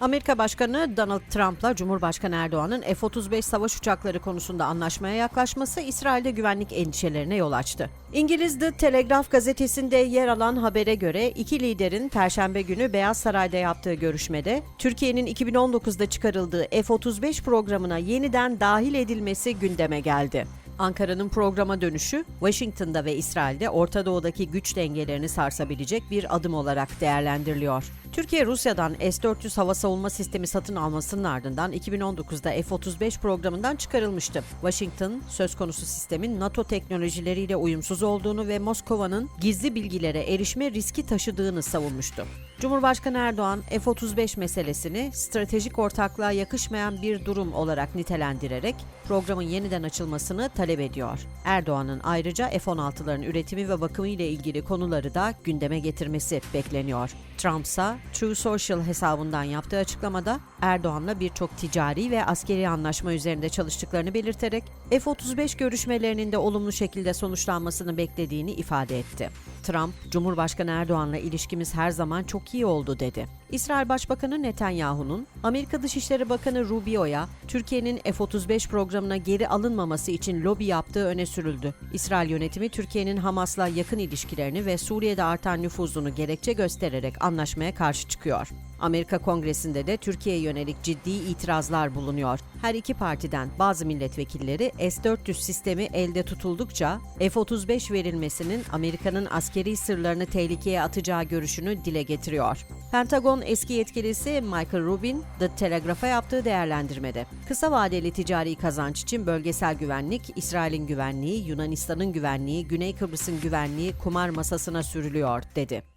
Amerika Başkanı Donald Trump'la Cumhurbaşkanı Erdoğan'ın F-35 savaş uçakları konusunda anlaşmaya yaklaşması İsrail'de güvenlik endişelerine yol açtı. İngiliz The Telegraph gazetesinde yer alan habere göre iki liderin Perşembe günü Beyaz Saray'da yaptığı görüşmede Türkiye'nin 2019'da çıkarıldığı F-35 programına yeniden dahil edilmesi gündeme geldi. Ankara'nın programa dönüşü, Washington'da ve İsrail'de Orta Doğu'daki güç dengelerini sarsabilecek bir adım olarak değerlendiriliyor. Türkiye, Rusya'dan S-400 hava savunma sistemi satın almasının ardından 2019'da F-35 programından çıkarılmıştı. Washington, söz konusu sistemin NATO teknolojileriyle uyumsuz olduğunu ve Moskova'nın gizli bilgilere erişme riski taşıdığını savunmuştu. Cumhurbaşkanı Erdoğan, F-35 meselesini stratejik ortaklığa yakışmayan bir durum olarak nitelendirerek programın yeniden açılmasını talep ediyor. Erdoğan'ın ayrıca F-16'ların üretimi ve bakımı ile ilgili konuları da gündeme getirmesi bekleniyor. Trump ise True Social hesabından yaptığı açıklamada Erdoğan'la birçok ticari ve askeri anlaşma üzerinde çalıştıklarını belirterek F-35 görüşmelerinin de olumlu şekilde sonuçlanmasını beklediğini ifade etti. Trump, Cumhurbaşkanı Erdoğan'la ilişkimiz her zaman çok iyi oldu dedi. İsrail Başbakanı Netanyahu'nun Amerika Dışişleri Bakanı Rubio'ya Türkiye'nin F-35 programına geri alınmaması için lobi yaptığı öne sürüldü. İsrail yönetimi Türkiye'nin Hamas'la yakın ilişkilerini ve Suriye'de artan nüfuzunu gerekçe göstererek anlaşmaya karşı çıkıyor. Amerika Kongresi'nde de Türkiye'ye yönelik ciddi itirazlar bulunuyor. Her iki partiden bazı milletvekilleri S-400 sistemi elde tutuldukça F-35 verilmesinin Amerika'nın askeri sırlarını tehlikeye atacağı görüşünü dile getiriyor. Pentagon eski yetkilisi Michael Rubin, The Telegraph'a yaptığı değerlendirmede, kısa vadeli ticari kazanç için bölgesel güvenlik, İsrail'in güvenliği, Yunanistan'ın güvenliği, Güney Kıbrıs'ın güvenliği kumar masasına sürülüyor, dedi.